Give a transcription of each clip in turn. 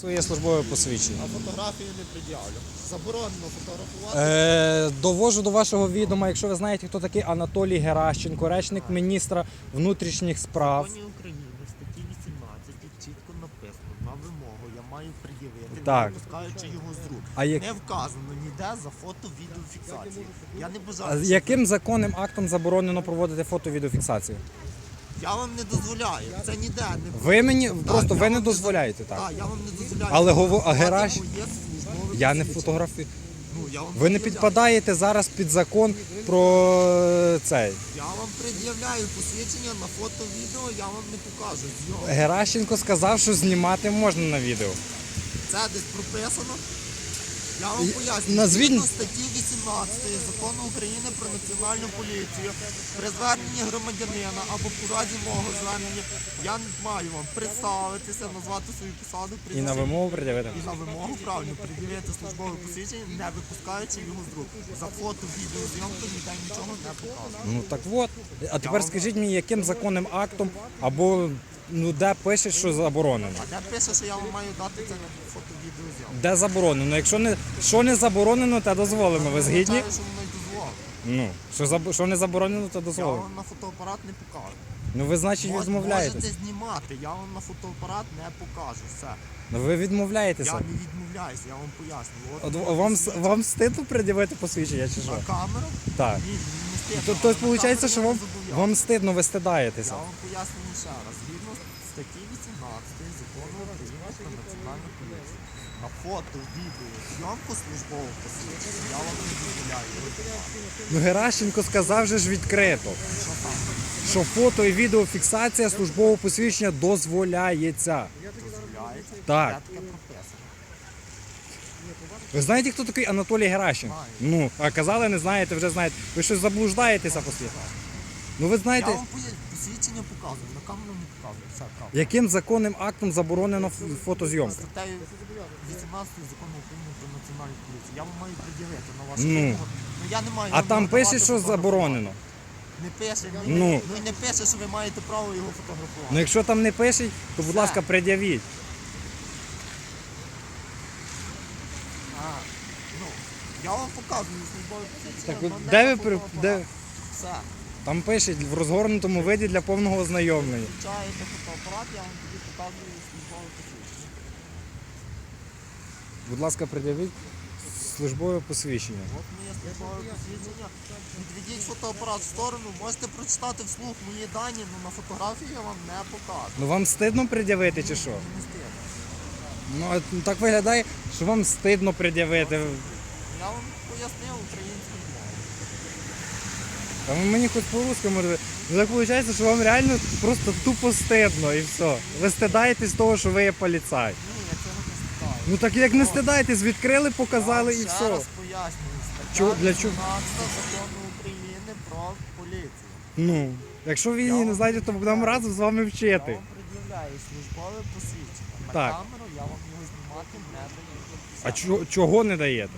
Своє службове посвідчення. А фотографії не пред'явлю. Заборонено фотографувати. Е, довожу до вашого відома, якщо ви знаєте, хто такий Анатолій Геращенко, речник міністра внутрішніх справ. законі України в статті 18 чітко написано на вимогу я маю пред'явити, Так. не випускаючи його з рук. А як- Не вказано ніде за фото відеофіксацію. Я не А бажаю. яким законним актом заборонено проводити фото-відеофіксацію? Я вам не дозволяю. Це ніде не Ви мені просто я ви вам не не дозволяєте, Так, так? я вам не дозволяю. Але гово- а моє службове Я не посвідчення. фотографію. Ну, я вам Ви не пред'являю. підпадаєте зараз під закон про е, цей. Я вам пред'являю посвідчення на фото, відео, я вам не покажу. Зйом. Геращенко сказав, що знімати можна на відео. Це десь прописано. Я вам поясню. назвіть- Згідно статті 18 закону України про національну поліцію при зверненні громадянина або по разі мого звернення я маю вам представитися, назвати свою посаду, І на прізвище, вимогу пред'явити. і на вимогу правильно пред'явити службове посвідчення, не випускаючи його з рук. За фото, відео, зйомку ніде нічого не показує. Ну так от. А тепер скажіть мені, яким законним актом або ну де пише, що заборонено? А де пише, що я вам маю дати це на фото, відео? Де заборонено? Якщо не що не заборонено, те дозволено. Ви згідні? Означає, що воно й дозволено. Ну що заб... що не заборонено, то Я дозволено. вам на фотоапарат не покажу. Ну ви значить відмовляєтесь. Можете знімати, я вам на фотоапарат не покажу. Все. Ну ви відмовляєтеся. Я не відмовляюся, я вам поясню. От, От вам с- вам стидно пред'явити посвідчення чи що? на камеру? Так. Ні, не стидно, То, то на виходить, камеру що я вам, не зобов'язаний. вам стидно, ви Я стидаєтеся. вам поясню ще раз. Згідно статті 18 закону України про національну поліцію. На фото, відео, зйомку службового посвідчення я вам не дозволяю. Ну Геращенко сказав же ж відкрито, Що там? що фото і відеофіксація службового посвідчення дозволяється. Дозволяєте? Так. Де таке прописано? Ви знаєте, хто такий Анатолій Геращенко? Ну, а казали, не знаєте, вже знаєте. Ви щось заблуждаєтеся послідно. Ну ви Я знаєте, вам посвідчення показую, на камеру не. Яким законним актом заборонено фотозйомка? Статтею 18 закону України про національну поліцію. Я вам маю пред'явити на вашу Ну. вимогу. Ну я не маю. А там пише, що фотографувати. заборонено. Не пише, ні, Ну. ну. і не пише, що ви маєте право його фотографувати. Ну якщо там не пише, то будь ласка, пред'явіть. А, ну, я вам показую посвідчення. Так де ви при- де Все. Там пише в розгорнутому виді для повного ознайомлення. Включаєте фотоапарат, я вам тоді показую службове посвідчення. Будь ласка, пред'явіть службове посвідчення. От моє службове посвідчення. Відведіть фотоапарат в сторону, можете прочитати вслух мої дані, але на фотографії я вам не покажу. Ну вам стидно пред'явити чи що? Не стидно. Ну а так виглядає, що вам стидно пред'явити. Я вам пояснив мовою. Та ви мені хоч по-русски може. Ну так виходить, що вам реально просто тупо стидно і все. Ви стидаєтесь того, що ви є поліцай. Ні, я цього не стидаю. Ну так як не стидаєтесь, відкрили, показали і все. Ще раз пояснюю. Стаття для чого? 18 закону України про поліцію. Ну, якщо ви її не знаєте, то будемо разом з вами Я вчити. вам пред'являю службове посвідчення. На Так. камеру я вам його знімати не даю. А чого, чого не даєте?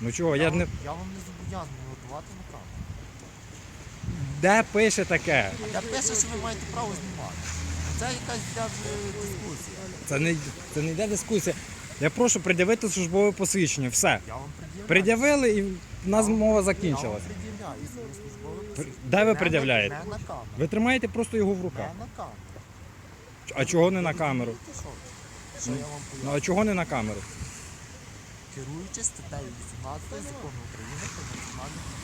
Ну чого, я, я вам, не. я вам не зобов'язаний готувати на камеру. Де пише таке? Я пише, що ви маєте право знімати. Це якась для дискусія. Це не, це не йде дискусія. Я прошу пред'явити службове посвідчення. Все. Я вам пред'являю. Пред'явили і в нас мова Я вам пред'являю своє службове посвідчення. Де ви Не на- пред'являєте? Не на камеру. Ви тримаєте просто його в Не руках. на камеру. А чого не на камеру? Розумієте, що? Що я вам Ну а чого не на камеру? Керуючись статтею 18 закону України про національну е,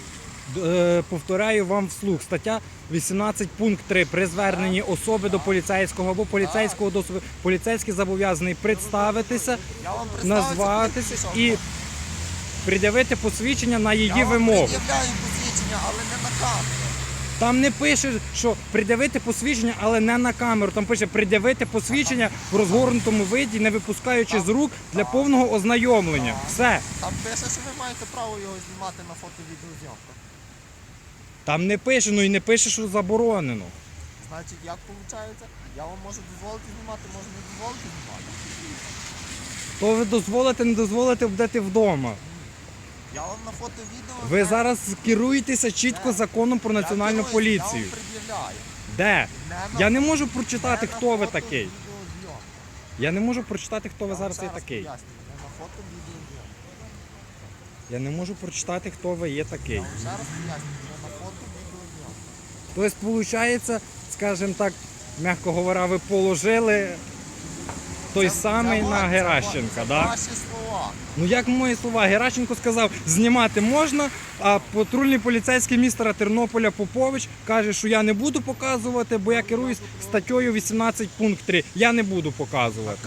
Повторяю вам вслух. Стаття 18 пункт 3. При зверненні особи до поліцейського або поліцейського до особи. Поліцейський зобов'язаний представитися, Я вам представився, назватися і пред'явити посвідчення на Я її вам вимогу. пред'являю посвідчення, але не на камеру. Там не пише, що пред'явити посвідчення, але не на камеру. Там пише пред'явити посвідчення в розгорнутому виді, не випускаючи з рук для повного ознайомлення. Все. Там пише, що ви маєте право його знімати на фото-відеозйомку. Там не пише, ну і не пише, що заборонено. Значить, як виходить? Я вам можу дозволити знімати, можу не дозволити знімати. То ви дозволите, не дозволите, будете вдома. Я вам на фото-відео... Ви не- зараз керуєтеся чітко законом про Я національну керуюсь, поліцію. Я вам пред'являю. Де? Не на- Я не можу прочитати, не на хто ви такий. Я не можу прочитати, хто ви вам зараз ще є раз такий. пояснюю, не на фото відео. Я не можу прочитати, хто ви є такий. Я вам ще раз пояснюю, не на фото відео. Тобто, виходить, скажімо так, м'яко говоря, ви положили той самий на Геращенка, так? да? Ваші слова. Ну як мої слова, Геращенко сказав, знімати можна, а патрульний поліцейський містера Тернополя Попович каже, що я не буду показувати, бо я керуюсь статтею 18 пункт 3. Я не буду показувати.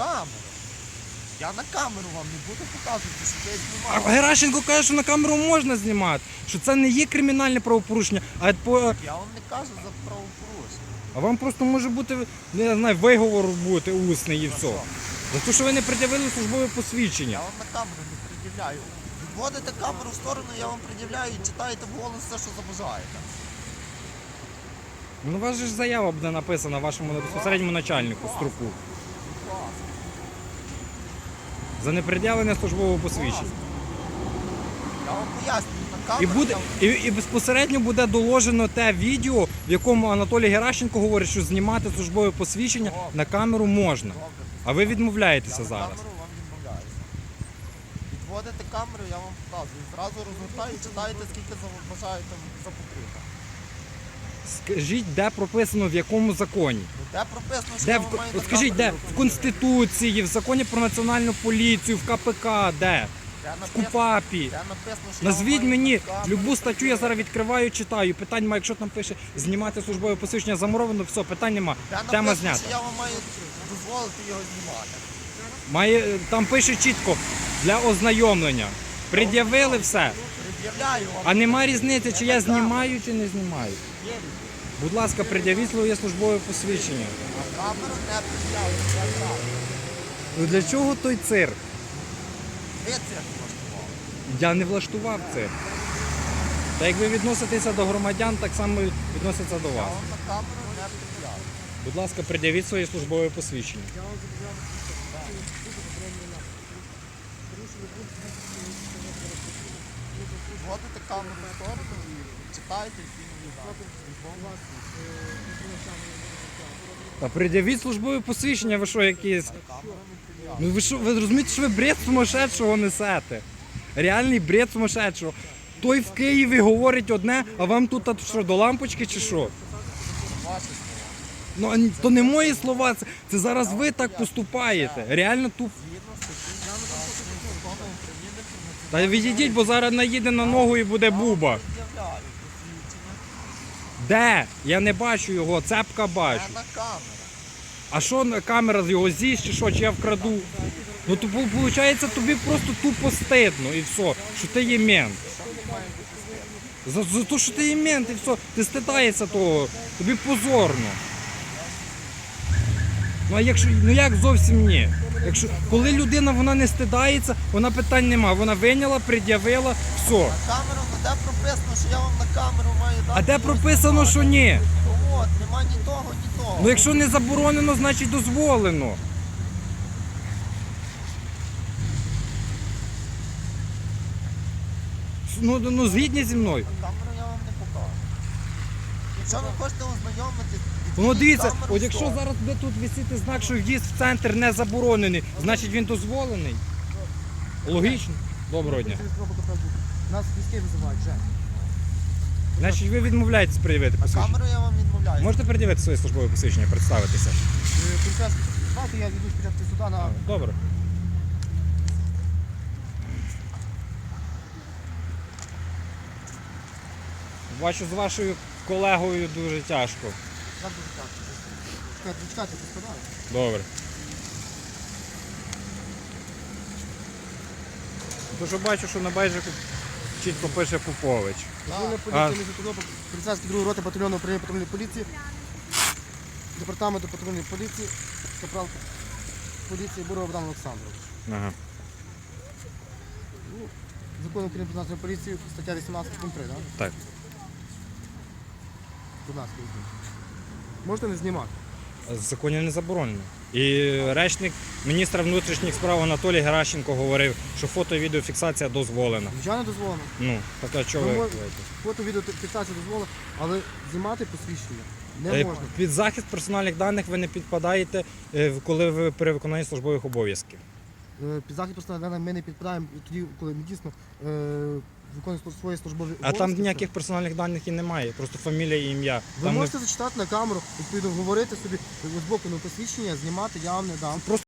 Я на камеру вам не буду показувати, що я знімаю. А. Геращенко каже, що на камеру можна знімати, що це не є кримінальне правопорушення, а по Я вам не кажу за правопорушення. а вам просто може бути не знаю, виговор бути усний і все. За те, що ви не пред'явили службове посвідчення. Я вам на камеру не пред'являю. Відводите камеру в сторону, я вам пред'являю і читаєте вголос все, що забажаєте. Ну, у вас же ж заява буде написана вашому безпосередньому начальнику ласка. За непред'явлення службового посвідчення. Я вам пояснюю, на І камеру буде я і, і безпосередньо буде доложено те відео, в якому Анатолій Геращенко говорить, що знімати службове посвідчення на камеру можна. Добре. А ви відмовляєтеся на зараз. камеру вам відмовляюся. Відводите камеру, я вам показую. Зразу розгортаю і читаєте, скільки забажаєте за потрібно. Скажіть, де прописано в якому законі? Де прописано, що Де в от скажіть, де камеру в Конституції, в законі про національну поліцію, в КПК, де? Де В написано- КУПАПі. де написано, що Назвіть мені камеру любу статтю, я зараз відкриваю, читаю. Питань немає, якщо там пише знімати службове посвідчення замуровано, все, питань нема. Де Тема написано, знята. що я вам маю дозволити його знімати. Має там пише чітко для ознайомлення. Пред'явили все. Пред'являю вам. А нема різниці, чи я знімаю, чи не знімаю. Будь ласка, пред'явіть своє службове посвідчення. Камеру не пред'являю. я правильно. Ну для чого той цирк? Ви це влаштували. Я не влаштував цирк. Та як ви відноситеся до громадян, так само відносяться до Я вас. вам на камеру не пред'являю. Будь ласка, пред'явіть своє службове посвідчення. Вводите камеру в сторону нові Та пред'явіть службове посвідчення, ви що якісь. Ну ви що, ви розумієте, що ви бред сумасшедшого несете? Реальний бред сумасшедшого. Той в Києві говорить одне, а вам тут що, до лампочки чи що? Ну то не мої слова, це, це зараз ви так поступаєте. Реально туп. Згідно статті 16 закону України про Та відійдіть, бо зараз наїде на ногу і буде буба. Де? Я не бачу його, цепка бачу. Не на камеру. А що камера з його з'їсть чи що, чи я вкраду? Ну то виходить тобі просто тупо стидно і все, що ти є мент. За, за те, що ти є мент і все, ти стидаєшся того, тобі позорно. Ну а якщо, ну як зовсім ні? Якщо, коли людина вона не стидається, вона питань нема. Вона виняла, пред'явила, все. На камеру, ну де прописано, що я вам на камеру маю дати. А де прописано, що ні? Ну от, нема ні того, ні того. Ну якщо не заборонено, значить дозволено. Ну, ну згідні зі мною. Камеру я вам не покажу. Якщо ви хочете ознайомитись, Ну дивіться, от якщо зараз буде тут висіти знак, що в'їзд в центр не заборонений, значить він дозволений. Логічно. Доброго дня. Нас військові визивають вже. Значить, ви відмовляєтесь пред'явити На посвідчення. камеру я вам відмовляю. Можете пред'явити своє службове посвідчення, представитися? Е, Поліцейський, давайте я віду спочатку сюди на Добре. Бачу, з вашою колегою дуже тяжко. Зараз дуже так. Чекайте, чекайте, господа. Добре. Дуже бачу, що на бейджику чітко пише Попович. Патрульна поліція поліцейський другої роти батальйону управління патрульної поліції, департаменту патрульної поліції, капрал поліції Буров Богдан Олександрович. Ага. Закон України про національну поліцію, стаття 18 пункт 3, так? Так. Будь ласка, візьміть. Можете не знімати. Законі не заборонено. І речник міністра внутрішніх справ Анатолій Геращенко говорив, що фото і відеофіксація дозволена. Звичайно дозволено. Ну, так а чого Ну, ви? мож- Фото, відео, фіксація дозволена, але знімати посвідчення Не Е, можна. Під захист персональних даних ви не підпадаєте, е, коли ви при виконанні службових обов'язків. Е, Під захист персональних даних ми не підпадаємо тоді, коли ми дійсно е, виконуємо свої службові А обов'язки. там ніяких персональних даних і немає, просто фамілія і ім'я. Ви Там не- можете зачитати на камеру, відповідно говорити собі з боку ну, посвідчення, знімати, я вам не дам.